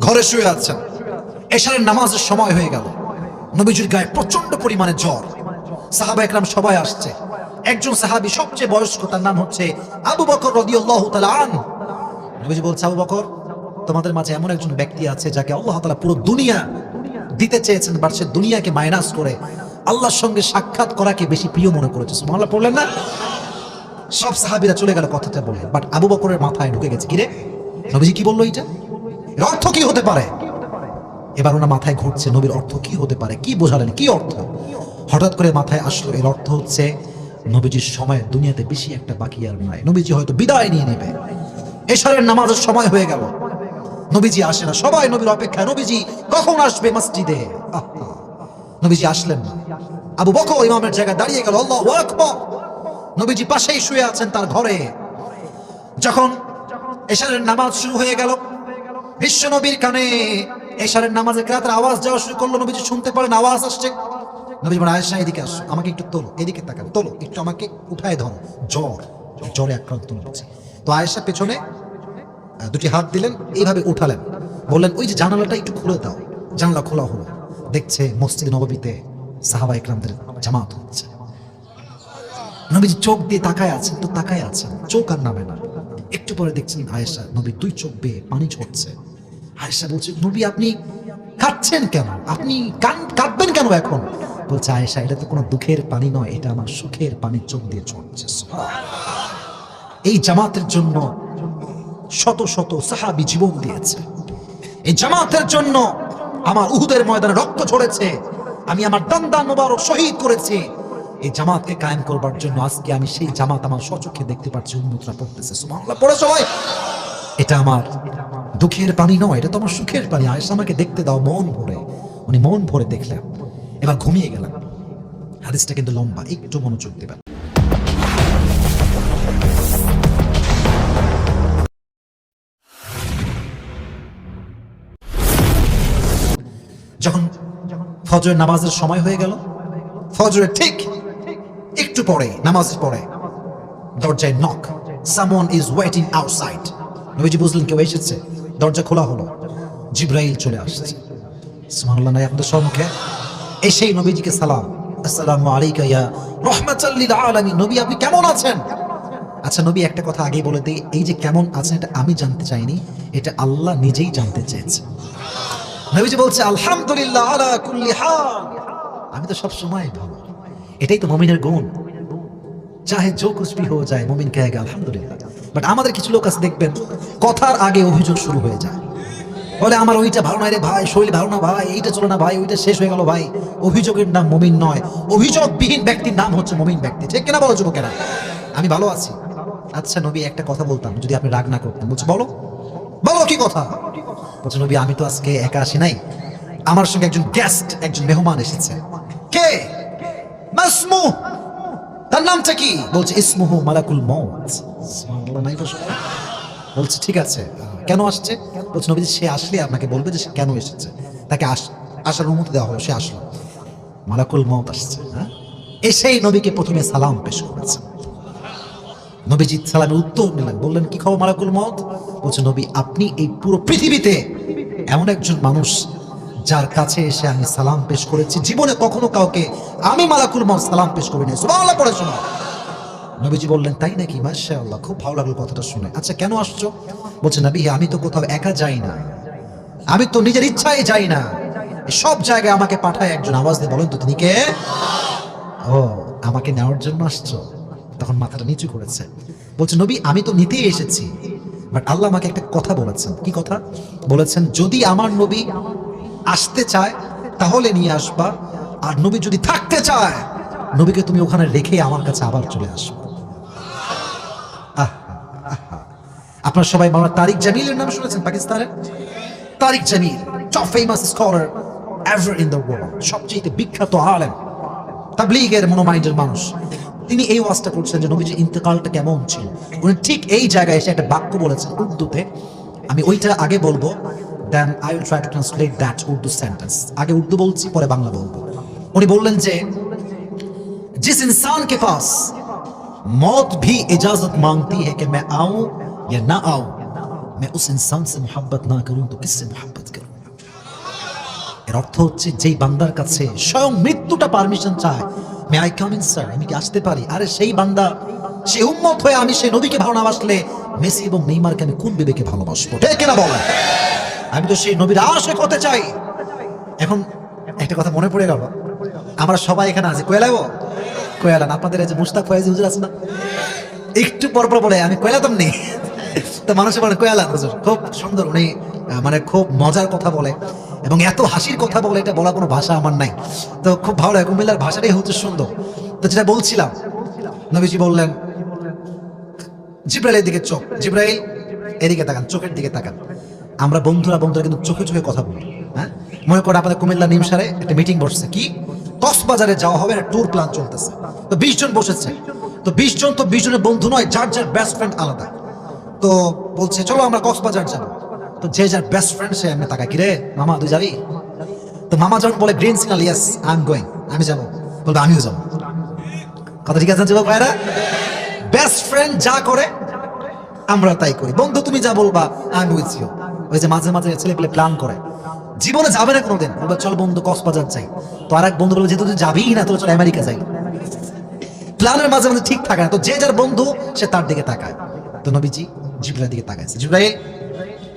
ঘরে শুয়ে আছেন। এশারের নামাজের সময় হয়ে গেল। নবীজির গায়ে প্রচণ্ড পরিমাণে জ্বর। সাহাবা একরাম সবাই আসছে। একজন সাহাবী সবচেয়ে বয়স্ক, তার নাম হচ্ছে আবু বকর রাদিয়াল্লাহু তাআলা আন নবীজি বলছে, আবু বকর, তোমাদের মাঝে এমন একজন ব্যক্তি আছে যাকে আল্লাহ তাআলা পুরো দুনিয়া দিতে চেয়েছেন, বাট সে দুনিয়াকে মাইনাস করে আল্লাহর সঙ্গে সাক্ষাৎ করাকে বেশি প্রিয় মনে করেছে। সুবহানাল্লাহ, পড়লেন না? সব সাহাবীরা চলে গেল কথাটা বলে, বাট আবু বকরের মাথায় ঢুকে গেছে। কিরে? নবীজি কি বলল এটা এর অর্থ কি হতে পারে? এবার ওনার মাথায় ঘুরছে, নবীর অর্থ কি হতে পারে? কি বোঝালেন? কি অর্থ? হঠাৎ করে মাথায় আসলো, এর অর্থ হচ্ছে নবীজির সময় দুনিয়াতে বেশি একটা বাকি আর নয় নবীজি হয়তো বিদায় নিয়ে নেবে। এশারের নামাজের সময় হয়ে গেল। নবীজি আসে না। সবাই নবীর অপেক্ষা নবীজি, কখন আসবে মসজিদে? নবীজি আসলেন না। আবু বকর ইমামের জায়গায় দাঁড়িয়ে গেল, আল্লাহ আকবার! নবীজি পাশেই শুয়ে আছেন তার ঘরে। যখন এশারের নামাজ শুরু হয়ে গেল বিশ্ব নবীর কানে এশারের নামাজের রাতের আওয়াজ যাওয়া শুরু করল, নবীজি শুনতে পারেন আওয়াজ আসছে। নবীজি বলেন আয়েশা, এদিকে আসো, আমাকে একটু তোলো, এদিকে তাকান, তোলো, একটু আমাকে উঠায় ধরো। জ্বর, জ্বরে আক্রান্ত হচ্ছে। তো আয়েশা পেছনে দুটি হাত দিলেন, এইভাবে উঠালেন। বললেন, ওই যে জানালাটা একটু খুলে দাও। জানলা খোলা হলো। দেখছে মসজিদ নববীতে সাহাবা ইকরামদের জামাত হচ্ছে। নবীজি চোখ দিয়ে তাকায় আছেন, তো তাকায় আছেন, চোখ আর নামে না। একটু পরে দেখছেন আয়েশা, নবী দুই চোখ বেয়ে পানি ঝরছে। আয়েশা বলছে, নবী, আপনি কাঁদছেন কেন? আপনি কাঁদবেন কেন এখন? বলছে, আয়েশা, এটা তো কোনো দুঃখের পানি নয়, এটা আমার সুখের পানি চোখ দিয়ে ঝরছে এই জামাতের জন্য শত শত সাহাবি জীবন দিয়েছে। এই জামাতের জন্য আমার উহুদের ময়দানে রক্ত ঝরেছে। আমি আমার দান্দা মোবারক শহীদ করেছি। এই জামাতকে কায়েম করবার জন্য আজকে আমি সেই জামাত আমার সচক্ষে দেখতে পাচ্ছি উন্মুতরা পড়তেছে, সুবহানাল্লাহ। পড়ে সবাই। এটা আমার দুঃখের পানি নয়, এটা তো আমার সুখের পানি আয়েশা আমাকে দেখতে দাও, মন ভরে। উনি মন ভরে দেখলেন। এবার ঘুমিয়ে গেলাম। হাদিসটা কিন্তু লম্বা, একটু মনোযোগ দেবেন। যখন ফজরের নামাজের সময় হয়ে গেল, ফজরের ঠিক একটু পরে, নামাজের পরে, দরজায় knock someone is waiting outside নবীজি বুঝলেন কেউ এসেছে? দরজা খোলা হলো। জিব্রাইল চলে আসছে। সুমানুল্লাহ নাই সম্মুখে। এসেই নবীজিকে সালাম। আসসালাম আলাইকা ইয়া রহমাতুল্লিল আলামিন। নবী, আপনি কেমন আছেন? আচ্ছা নবী, একটা কথা আগে বলে দিই। এই যে কেমন আছেন, এটা আমি জানতে চাইনি। এটা আল্লাহ নিজেই জানতে চেয়েছে। নবীজি বলছে, আলহামদুলিল্লাহ আলা কুল্লি আমি তো সবসময় ভালো। এটাই তো মমিনের গুণ। চাহে যো কুছ ভি হো যায়, মমিন কহেগা আলহামদুলিল্লাহ। বাট আমাদের কিছু লোক আছে, দেখবেন, কথার আগে অভিযোগ শুরু হয়ে যায়। বলে, আমার ওইটা ভালো নাই রে ভাই, শরীর ভালো না ভাই, এইটা চলো না ভাই, ওইটা শেষ হয়ে গেল ভাই। অভিযোগের নাম মমিন নয়। অভিযোগবিহীন ব্যক্তির নাম হচ্ছে মমিন ব্যক্তি। ঠিক কিনা বলো, যুবকেরা? আমি ভালো আছি। আচ্ছা নবী, একটা কথা বলতাম, যদি আপনি রাগ না করতেন। বলছে, বলো। বলো কি কথা? বলছে, নবী, আমি তো আজকে একা আসি নাই। আমার সঙ্গে একজন গেস্ট একজন মেহমান এসেছে। কে? মাসমু। তার নামটা কি? বলছে, ইসমুহু মালাকুল বসে বলছে, ঠিক আছে। কেন আসছে? বলছে নবী সে আসলে আপনাকে বলবে যে সে কেন এসেছে। তাকে আস- আসার অনুমতি দেওয়া হলো সে আসলো। মালাকুল মউত আসছে হ্যাঁ? এসেই নবীকে প্রথমে সালাম পেশ করেছে। নবীজি সালামের উত্তর নিলেন বললেন, কি খবর মালাকুল মত বলছে, নবী, আপনি এই পুরো পৃথিবীতে এমন একজন মানুষ যার কাছে এসে আমি সালাম পেশ করেছি। জীবনে কখনো কাউকে আমি মালাকুল মত সালাম পেশ করি করিনি। সুবহানাল্লাহ পড়ে শোনো। নবীজি বললেন, তাই নাকি? মাশাআল্লাহ, খুব ভালো লাগল কথাটা শুনে। আচ্ছা কেন আসছো? বলছে, নবী, আমি তো কোথাও একা যাই না। আমি তো নিজের ইচ্ছায় যাই না। সব জায়গায় আমাকে পাঠায় একজন। আওয়াজ দিয়ে বলেন তো তিনি কে? ও, আমাকে নেওয়ার জন্য আসছো? তখন মাথাটা নিচু করেছে। বলছে, নবী, আমি তো নিতেই এসেছি। বাট আল্লাহ আমাকে একটা কথা বলেছেন। কি কথা? বলেছেন, যদি আমার নবী আসতে চায়, তাহলে নিয়ে আসবা। আর নবী যদি থাকতে চায়, নবীকে তুমি ওখানে রেখে আমার কাছে আবার চলে আসবে। আপনারা সবাই মাওলানা তারিক জামিলের নাম শুনেছেন পাকিস্তানের? Tariq Jamil famous in the বিখ্যাত মানুষ। তিনি এই যে কেমন ছিল? উনি ঠিক এই জায়গায় এসে একটা বাক্য বলেছেন আমি ওইটা আগে বলব। then I will try to translate that Urdu sentence আগে উর্দু বলছি পরে বাংলা বলবো উনি বললেন যে जिस इंसान के पास मौत भी इजाजत मांगती है कि मैं आऊं या ना आऊं मैं उस इंसान से मोहब्बत ना करूं तो किससे मोहब्बत करूं এর অর্থ হচ্ছে যেই বান্দার কাছে স্বয়ং মৃত্যুটা পারমিশন চায় may I come in sir আমি কি আসতে পারি আরে সেই বান্দা সে উম্মত হয়ে আমি সেই নবীকে ভালো না বাসলে মেসি এবং নেইমারকে আমি কোন বিবেকে ভালোবাসবো ঠিক কিনা বলেন আমি তো সেই নবীর আশেক হতে চাই। এখন একটা কথা মনে পড়ে গেল। আমরা সবাই এখানে আছি। কোয়েলাবো কোয়েলান আপনাদের এই যে মুস্তাক ফয়েজ হুজুর আছে না? একটু পর পর বলে, আমি কোয়েলাতাম নেই। তো মানুষে বলে কোয়েলান হুজুর। খুব সুন্দর, উনি মানে খুব মজার কথা বলে এবং এত হাসির কথা বলে, এটা বলা কোনো ভাষা আমার নাই। তো খুব ভালো লাগে। কুমিল্লার ভাষাটাই হচ্ছে সুন্দর। তো যেটা বলছিলাম, নবীজি বললেন, জিব্রাইলের দিকে চোখ। জিব্রাইল, এদিকে তাকান, চোখের দিকে তাকান। আমরা বন্ধুরা বন্ধুরা কিন্তু চোখে চোখে কথা বলি হ্যাঁ? মনে করো আপনাদের কুমিল্লা নিমসারে একটা মিটিং বসছে, কি? কক্সবাজারে যাওয়া হবে, একটা ট্যুর প্ল্যান চলতেছে। তো বিশ জন বসেছে। তো বিশ জন তো বিশ জনের বন্ধু নয়, যার যার বেস্ট ফ্রেন্ড আলাদা। তো বলছে, চলো আমরা কক্সবাজার যাব। তো যে যার বেস্ট ফ্রেন্ড সে এমনি তাকায় কিরে, মামা, তুই যাবি? তো মামা যখন বলে green signal yes I am going আমি যাব। বলবে, আমিও যাব। কথা ঠিক আছে ভাইরা বেস্ট ফ্রেন্ড যা করে, আমরা তাই করি। বন্ধু, তুমি যা বলবা আমি উইথ ইউ ওই যে মাঝে মাঝে ছেলে পেলে প্ল্যান করে। জীবনে যাবে না কোনোদিন। চল বন্ধু, কক্সবাজার যাই। তো আর এক বন্ধু বলবে, যেহেতু যাবিই না, তাহলে চল আমেরিকা যাই। প্ল্যানের মাঝে মাঝে ঠিক থাকে না। তো যে যার বন্ধু, সে তার দিকে তাকায়। তো নবীজি জিব্রাইলের দিকে তাকাইছে জিব্রাইল,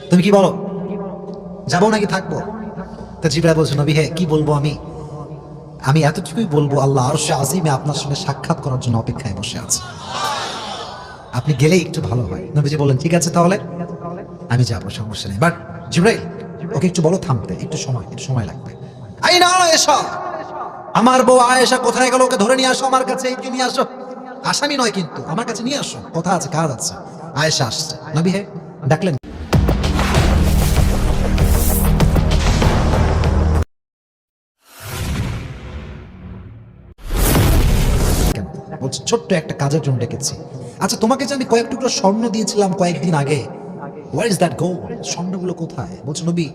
তুমি কি বলো? যাব নাকি থাকব? তো জিব্রাইল বলছে, নবী, হে, কি বলব আমি? আমি এতটুকুই বলব, আল্লাহ আর আরশে আজিমে আপনার সঙ্গে সাক্ষাৎ করার জন্য অপেক্ষায় বসে আছে। আপনি গেলেই একটু ভালো হয়। নবীজি বললেন, ঠিক আছে তাহলে? আমি যাব, সমস্যা নেই। বাট জিব্রাইল, ওকে একটু বলো থামতে, একটু সময় একটু সময় লাগবে। আই না আমার বউ আয়েশা কোথায় গেল? ওকে ধরে নিয়ে আসো আমার কাছে এইদিকে নিয়ে আসো। আসামি নয় কিন্তু, আমার কাছে নিয়ে আসো। কথা আছে, কাজ আছে। আয়েশা আসছে। নবী হে, ডাকলেন। ছোট্ট একটা কাজের জন্য ডেকেছি। আচ্ছা তোমাকে যে আমি কয়েক টুকরো স্বর্ণ দিয়েছিলাম কয়েকদিন আগে ওয়ার ইজ দ্যাট গো স্বর্ণগুলো কোথায়? বলছে, নবী,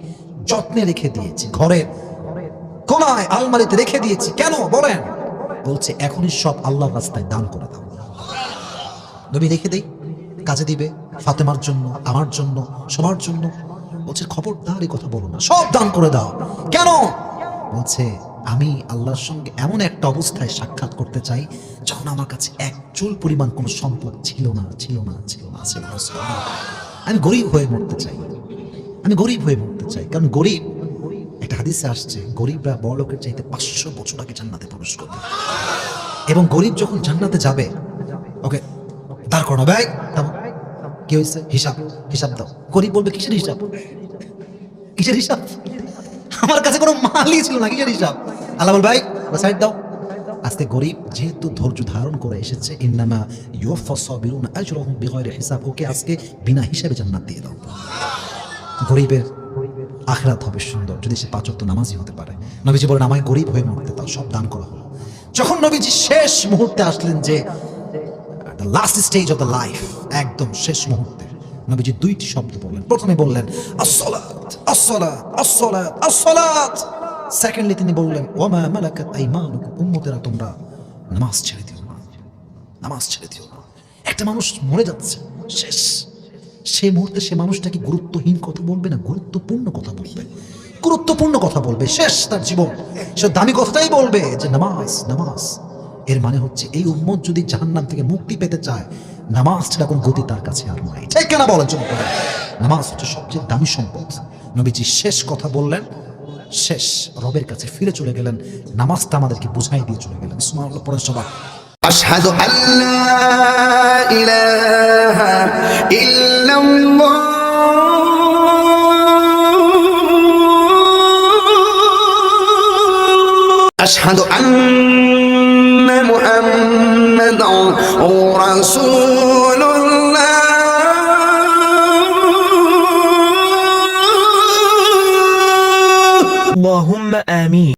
যত্নে রেখে দিয়েছি ঘরের কোনায়? আলমারিতে রেখে দিয়েছি। কেন? বলেন। বলছে, এখনই সব আল্লাহর রাস্তায় দান করে দাও। নবী, রেখে দেই। কাজে দিবে, ফাতেমার জন্য, আমার জন্য, সবার জন্য। বলছে, খবরদার এই কথা বলো না, সব দান করে দাও। কেন? বলছে, আমি আল্লাহর সঙ্গে এমন একটা অবস্থায় সাক্ষাৎ করতে চাই, যখন আমার কাছে এক চুল পরিমাণ কোনো সম্পদ ছিল না ছিল না ছিল না ছিল না। আমি গরিব হয়ে মরতে চাই। আমি গরিব হয়ে মরতে চাই। কারণ গরিব, একটা হাদিসে আসছে, গরিবরা বড় লোকের চাইতে পাঁচশো বছর আগে জান্নাতে প্রবেশ করবে। এবং গরিব যখন জান্নাতে যাবে, ওকে, দাঁড় করানো, ভাই। কি হয়েছে? হিসাব হিসাব দাও। গরিব বলবে, কিসের হিসাব? কিসের হিসাব? আমার কাছে কোনো মালই ছিল না, কিসের হিসাব? আল্লাহ বল, ভাই সাইড দাও। আজকে গরিব যেহেতু ধৈর্য ধারণ করে এসেছে, ইন্নামা ইউফা সাবিরুন আজরহুম হিসাব, ওকে আজকে বিনা হিসাবে জান্নাত দিয়ে দাও। গরিবের আখরাত হবে সুন্দর, যদি সে পাঁচক নামাজি হতে পারে। নবীজি বলেন, আমায় গরিব হয়ে মরতে তাও সব দান করা হলো। যখন নবীজি শেষ মুহূর্তে আসলেন যে last stage of the life একদম শেষ মুহূর্তে, নবীজি দুইটি শব্দ বললেন। প্রথমে বললেন, আসসালাত আসসালাত আসসালাত আসসালাত। সেকেন্ডলি তিনি বললেন ওমা মালাকাত আইমানুকুম উম্মতেরা তোমরা নামাজ ছেড়ে দিও না। নামাজ ছেড়ে দিও না। একটা মানুষ মরে যাচ্ছে, শেষ। সেই মুহূর্তে সে মানুষটা কি গুরুত্বহীন কথা বলবে না গুরুত্বপূর্ণ কথা বলবে? গুরুত্বপূর্ণ কথা বলবে, শেষ তার জীবন। সে দামি কথাটাই বলবে যে নামাজ নামাজ। এর মানে হচ্ছে এই উম্মত যদি জাহান্নাম থেকে মুক্তি পেতে চায়, নামাজ ছাড়া কোন গতি তার কাছে আর নাই। ঠিক কেনা বলেন নামাজ হচ্ছে সবচেয়ে দামি সম্পদ। নবীজি শেষ কথা বললেন শেষ রবের কাছে ফিরে চলে গেলেন নামাজটা আমাদেরকে বুঝাই দিয়ে চলে গেলেন সুমানুল্লাহ পরে সবাই أشهد أن لا إله إلا الله أشهد أن محمدا رسول me.